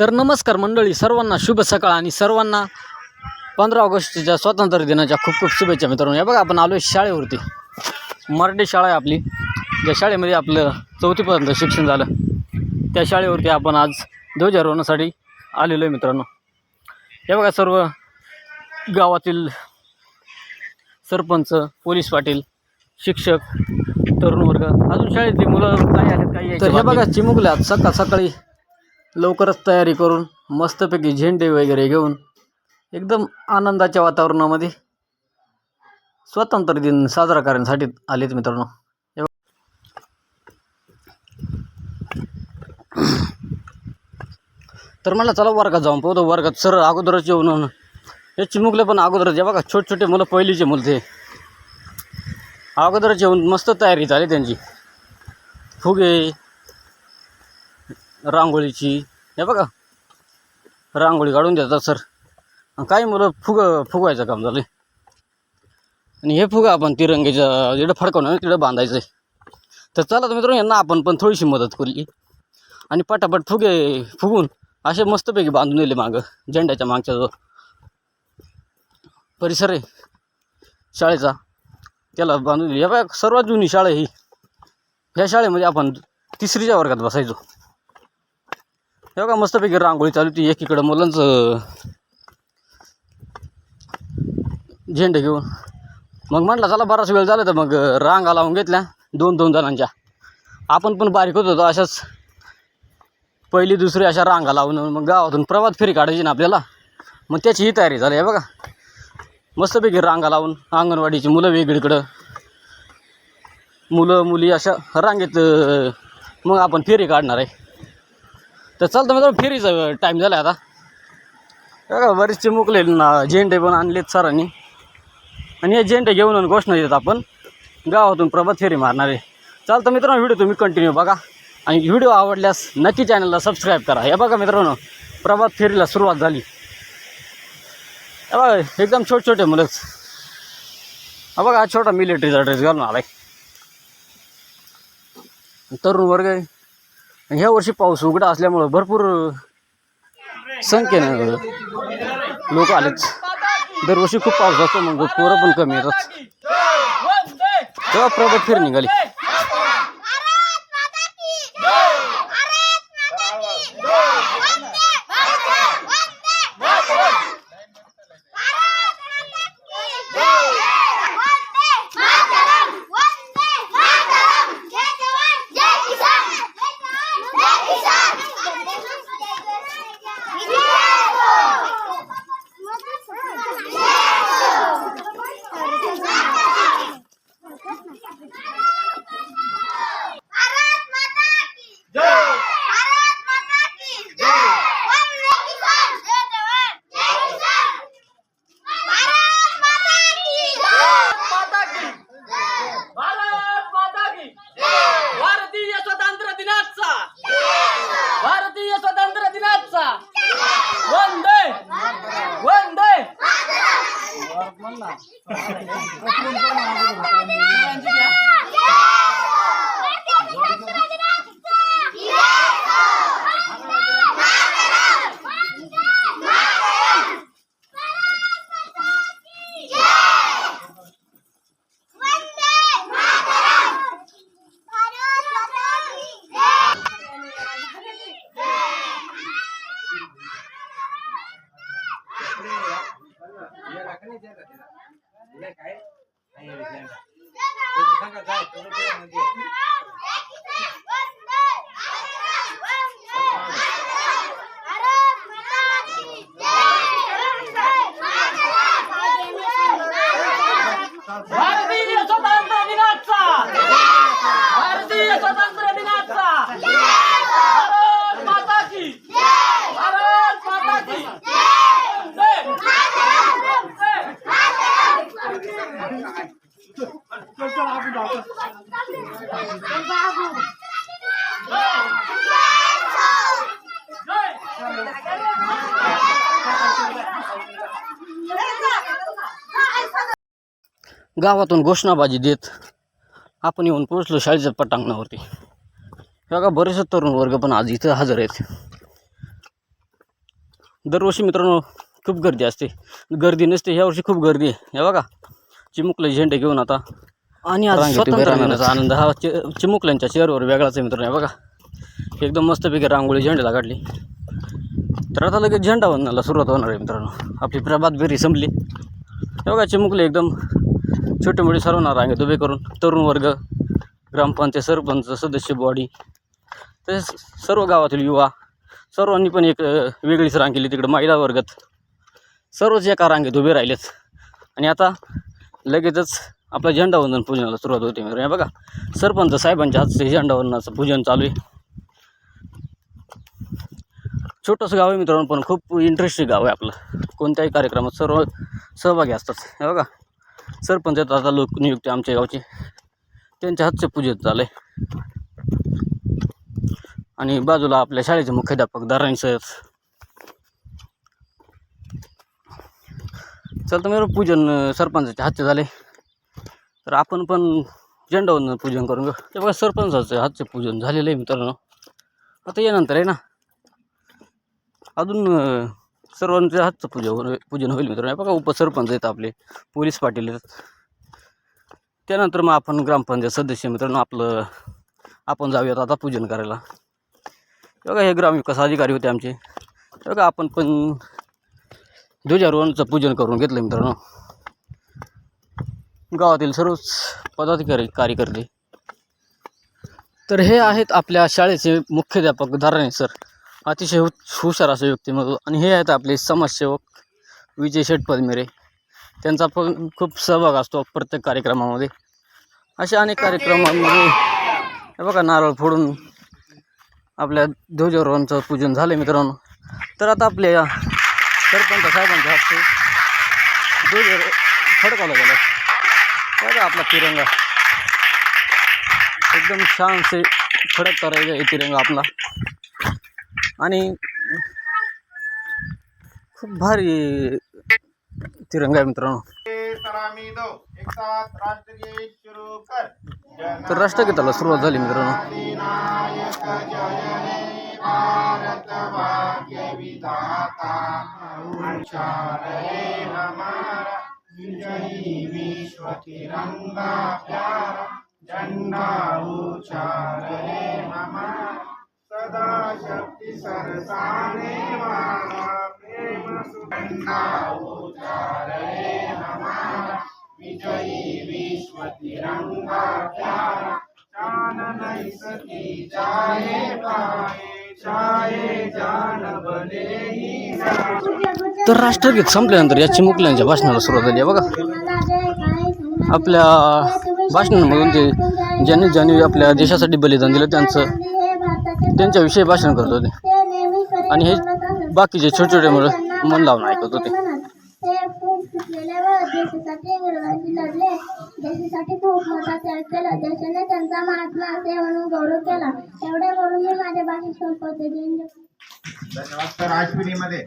तर नमस्कार मंडळी सर्वांना शुभ सकाळ आणि सर्वांना पंधरा ऑगस्टच्या स्वातंत्र्य दिनाच्या खूप खूप शुभेच्छा मित्रांनो. हे बघा आपण आलो आहे शाळेवरती. मराठी शाळा आहे आपली. ज्या शाळेमध्ये आपलं चौथीपर्यंत शिक्षण झालं. त्या शाळेवरती आपण आज ध्वजारोहणासाठी आलेलो आहे मित्रांनो. हे बघा सर्व गावातील सरपंच पोलीस पाटील शिक्षक तरुण वर्ग अजून शाळेतली मुलं काही आलेत काही तर हे बघा चिमुकल्यात सकाळ सकाळी लवकरच तयारी करून मस्तपैकी झेंडे वगैरे घेऊन एकदम आनंदाच्या वातावरणामध्ये स्वातंत्र्य दिन साजरा करण्यासाठी आलेत मित्रांनो. तर म्हणलं चला वर्गात जाऊन पोहतो वर्गात सर अगोदरच येऊन हे चिमुकले पण अगोदरच हे बघा. छोटे छोटे मुलं पहिलीचे मुलं ते. अगोदरच येऊन मस्त तयारी झाली त्यांची. फुगे रांगोळीची. हे बघा. रांगोळी काढून देतात सर. काही मुलं फुग फुगवायचं काम झालं आणि हे फुगा आपण तिरंगेच्या जिकडं फडकवणार तिकडं बांधायचं आहे तर चला तर मित्रांनो यांना आपण पण थोडीशी मदत केली आणि पटापट फुगे फुगून असे मस्तपैकी बांधून दिले मागं झेंड्याच्या मागच्या जो परिसर आहे. शाळेचा. त्याला बांधून दिली. बघा सर्वात जुनी शाळा ही. ह्या शाळेमध्ये आपण तिसरीच्या वर्गात बसायचो. हे बघा मस्तपैकी रांगोळी चालू होती. एकीकडं मुलांचं झेंडे घेऊन. मग म्हटलं चला बराच वेळ झाला तर मग रांगा लावून घेतल्या. दोन दोन जणांच्या. आपण पण बारीक होत होतो अशाच. पहिली दुसरी अशा रांगा लावून मग गावातून प्रभात फेरी काढायची ना आपल्याला. मग त्याची ही तयारी झाली आहे बघा. मस्तपैकी रांगा लावून अंगणवाडीची मुलं वेगळीकडं. मुलं मुली अशा रांगेत मग आपण फेरी काढणार आहे. तर चालतं मित्रांनो फेरीचा टाईम झाला आता. बघा बरेचसे मुकले ना झेंडे पण आणलेत सरांनी. आणि हे झेंडे घेऊन आणि घोषणा देत आपण. गावातून प्रभात फेरी मारणार आहे. चालतं मित्रांनो व्हिडिओ तुम्ही कंटिन्यू बघा. आणि व्हिडिओ आवडल्यास नक्की चॅनलला सबस्क्राईब करा. हे बघा मित्रांनो प्रभात फेरीला सुरुवात झाली. बघा एकदम छोटे छोटे मुलंच. हा बघा हा छोटा मिलिटरीचा ड्रेस घालून आलाय. तरुण वर्ग आहे. ह्या वर्षी पाऊस उघडा असल्यामुळं भरपूर संख्येनं लोक आलेच दरवर्षी खूप पाऊस असतो मग पोरं पण कमी येतात. तेव्हा प्रगत फिर निघाली. गावातून घोषणाबाजी देत आपण येऊन पोहोचलो शाळेच्या पटांगणावरती. हे बघा बरेचसे तरुण वर्ग पण आज इथं हजर आहेत. दरवर्षी मित्रांनो खूप गर्दी असते. गर्दी नसते ह्या वर्षी खूप गर्दी आहे. हे बघा चिमुकले झेंडे घेऊन आता आणि आज. दिनाचा आनंद हा चि चिमुकल्यांच्या चेहऱ्यावर वेगळाच आहे मित्रांनो. बघा एकदम मस्तपैकी रांगोळी झेंड्याला काढली. तर आता लगेच झेंडा वंदनाला सुरुवात होणार आहे मित्रांनो. आपली प्रभात फेरी संपली. बघा चिमुकले एकदम छोटे मोठे सर्व रांगेत उभे करून तरुण वर्ग ग्रामपंचायत सरपंच सदस्य बॉडी तसेच सर्व गावातील युवा सर्वांनी पण एक वेगळीच रांग केली तिकडं महिला वर्गात. सर्वच एका रांगेत उभे राहिलेत. आणि आता लगेचच आपलं झेंडावंदन पूजनाला सुरुवात होते मित्र हे बघा सरपंच साहेबांच्या हातचं झेंडावंदनाचं पूजन चालू आहे. छोटंसं गाव आहे मित्रांनो पण खूप इंटरेस्टिंग गाव आहे आपलं. कोणत्याही कार्यक्रमात सर्व सहभागी असतात. हे बघा सरपंच आहेत आता लोकनियुक्ती आमच्या गावचे. त्यांच्या हातचे पूजन चालू आहे. आणि बाजूला आपल्या शाळेचे मुख्याध्यापक दाराणी सर. चल तर पूजन सरपंचाच्या हातचे झाले. तर आपण पण झेंडावरून पूजन करून घेऊ. ते बघा सरपंचाचं हातचं पूजन झालेलं आहे मित्रांनो. आता यानंतर आहे ना अजून सर्वांचं हातचं पूजा पूजन होईल मित्रांनो. बघा उपसरपंच आहेत आपले पोलीस पाटील आहेत. त्यानंतर मग आपण ग्रामपंचायत सदस्य मित्रांनो आपलं आपण जाऊयात आता पूजन करायला. बघा हे ग्रामविकास अधिकारी होते आमचे. बघा आपण पण ध्वजारोहणचं पूजन करून घेतलं मित्रांनो. गावातील सर्वच पदाधिकारी कार्यकर्ते. तर हे आहेत आपल्या शाळेचे मुख्याध्यापक धाराणे सर. अतिशय हु हुशार असे व्यक्तिमत्व आणि हे आहेत आपले समाजसेवक विजय शेटपदमिरे त्यांचा पण खूप सहभाग असतो प्रत्येक कार्यक्रमामध्ये. अशा अनेक कार्यक्रमांमध्ये हे बघा नारळ फोडून आपल्या ध्वजारोहणचं पूजन झालं मित्रांनो. तर आता आपल्या सरपंच साहेबांच्या हस्ते ध्वज फडकावला गेला बघा आपला तिरंगा। एकदम छान से फडक करायचा आहे तिरंगा आपला आणि खूप भारी तिरंगा आहे मित्रांनो। सलामी दो एक साथ राष्ट्रगीत शुरू कर जन तर राष्ट्रगीताला सुरुवात झाली मित्रांनो रहे हमारा प्यारा झंडा ऊंचा रहे हमारा सदा शक्ति सरसाने वाला प्रेम सुगंधा ऊंचा रहे हमारा विजयी विश्व तिरंगा प्यारा जान नहीं सकी पाए तर राष्ट्रगीत संपल्यानंतर या चिमुकल्यांच्या भाषणाला सुरुवात झाली बघा. आपल्या भाषणांमधून ते ज्यांनी ज्यांनी आपल्या देशासाठी बलिदान दिलं त्यांचं त्यांच्याविषयी भाषण करत होते. आणि हे बाकीचे छोटे छोटे मुलं मन लावून ऐकत होते. ते खूप शिकलेले व देशासाठी इंग्रजांशी लढले देशासाठी खूप मोठा त्याग केला. देशाने त्यांचा महात्मा असे म्हणून गौरव केला. एवढे बोलून मी माझ्या भाषेत संपवते. जय हिंद. धन्यवाद तर आश्विनीमध्ये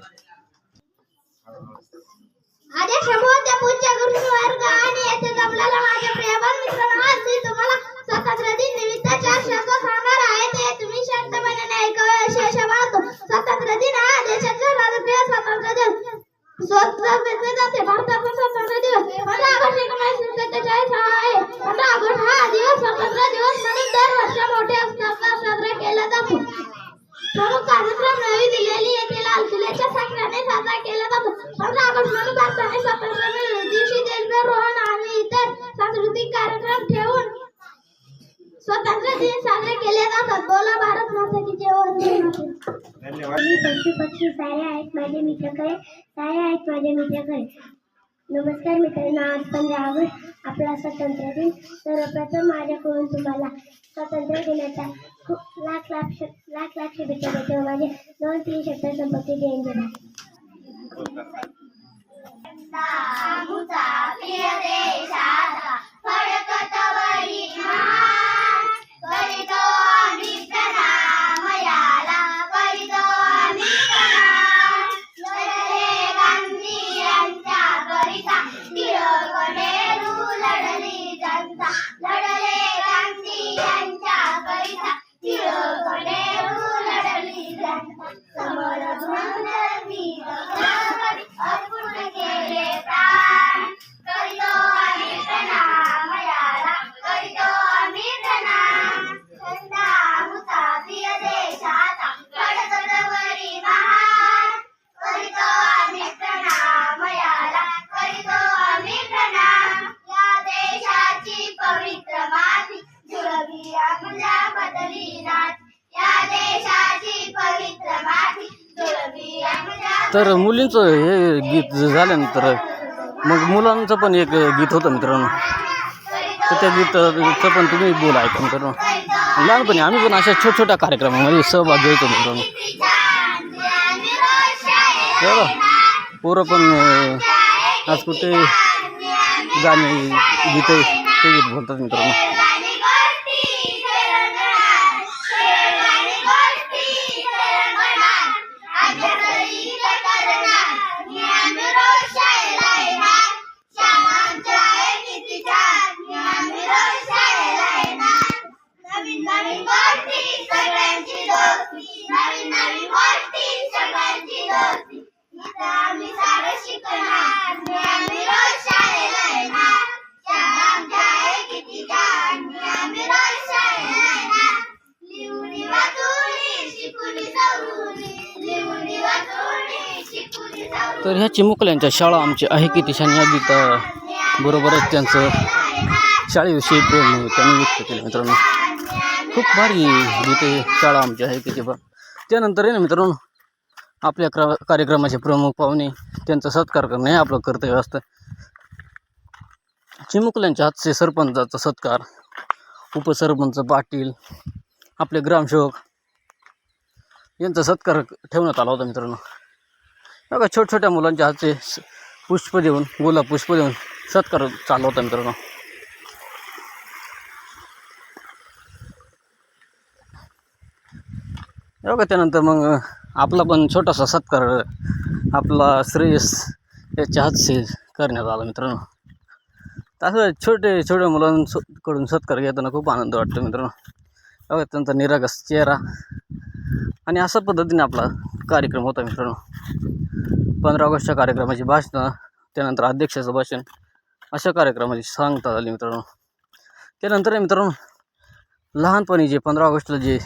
माझ्या समोरच्या पूजा गुरु वर्ग आणि येथे जमलेला माझ्या प्रियबान मित्रांनो आज मी तुम्हाला स्वातंत्र्य दिन निमित्त चार शब्द सांगणार आहे ते तुम्ही शांतपणे ऐकावे अशी आशा बाळगतो. स्वातंत्र्य दिन हा देशाचा राजकीय स्वातंत्र्य दिन स्वतंत्र जाते भारताचा स्वातंत्र्य दिवस पंधरा ऑगस्ट मित्रकडे काय आहेत माझे मित्रकडे. नमस्कार मित्रांनो आज पंधरा ऑगस्ट आपला स्वातंत्र्य दिन. सर्वप्रथम माझ्याकडून तुम्हाला स्वातंत्र्य दिनाच्या खूप लाख लाख श- लाख लाख शुभेच्छा देतो माझे दोन तीन शब्द संपत्ती जयंती झाली तर मुलींचं हे गीत झाल्यानंतर मग मुलांचं पण एक गीत होतं मित्रांनो. तर त्या गीताचं पण तुम्ही बोला ऐका मित्रांनो लहानपणी आम्ही पण अशा छोट्या छोट्या कार्यक्रमामध्ये सहभाग घ्यायचो मित्रांनो. हे पोरं पण आज कुठे गाणे गीत ते गीत बोलतात मित्रांनो. तर ह्या चिमुकल्यांच्या शाळा आमची आहे किती तिशाने या गीता बरोबरच त्यांचं शाळेविषयी प्रेम त्यांनी व्यक्त केलं मित्रांनो. खूप भारी गीते शाळा आमची आहे किती बा त्यानंतर आहे ना मित्रांनो आपल्या क्र कार्यक्रमाचे प्रमुख पाहुणे त्यांचा सत्कार करणं हे आपलं कर्तव्य असतं. चिमुकल्यांच्या हातचे सरपंचाचा सत्कार उपसरपंच पाटील आपले ग्रामसेवक यांचा सत्कार ठेवण्यात आला होता मित्रांनो. बघा छोट छोट्या मुलांच्या हातचे पुष्प देऊन गुलाब पुष्प देऊन सत्कार चालू मित्रांनो. बघा त्यानंतर मग आपला पण छोटासा सत्कार आपला श्रेयस याच्या हातशी करण्यात आला मित्रांनो. तसं छोटे छोट्या मुलांकडून सत्कार घेताना खूप आनंद वाटतो मित्रांनो. बघा त्यांचा निरागस चेहरा आणि अशा पद्धतीने आपला कार्यक्रम होता मित्रांनो. पंधरा ऑगस्टच्या कार्यक्रमाची भाषणं त्यानंतर अध्यक्षाचं भाषण अशा कार्यक्रमाची सांगता आली मित्रांनो. त्यानंतर मित्रांनो लहानपणी जे पंधरा ऑगस्टला जे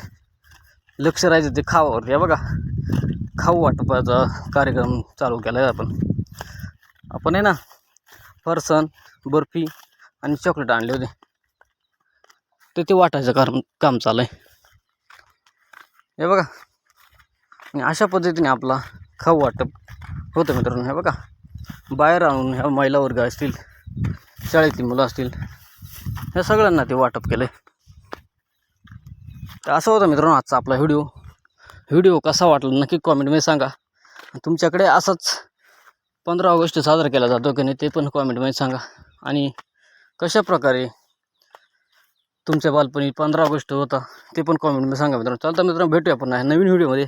लक्ष राहायचं ते खावावर. हे बघा खाऊ वाटपाचा कार्यक्रम चालू केला आहे आपण. आपण आहे ना फरसन बर्फी आणि चॉकलेट आणले होते. तर ते वाटायचं काम काम चालू आहे. हे बघा. आणि अशा पद्धतीने आपला खाऊ वाटप होतं मित्रांनो. हे बघा. बाहेर आणून ह्या महिला वर्ग असतील शाळेतली मुलं असतील ह्या सगळ्यांना ते वाटप केलं आहे तर असं होतं मित्रांनो आजचा आपला व्हिडिओ. व्हिडिओ कसा वाटला नक्की कॉमेंटमध्ये सांगा. तुमच्याकडे असाच पंधरा ऑगस्ट साजरा केला जातो की नाही ते पण कॉमेंटमध्ये सांगा. आणि कशा प्रकारे तुमच्या बालपणी पंधरा ऑगस्ट होता ते पण कॉमेंटमध्ये सांगा मित्रांनो. चालतं मित्रांनो भेटूया पुन्हा नवीन व्हिडिओमध्ये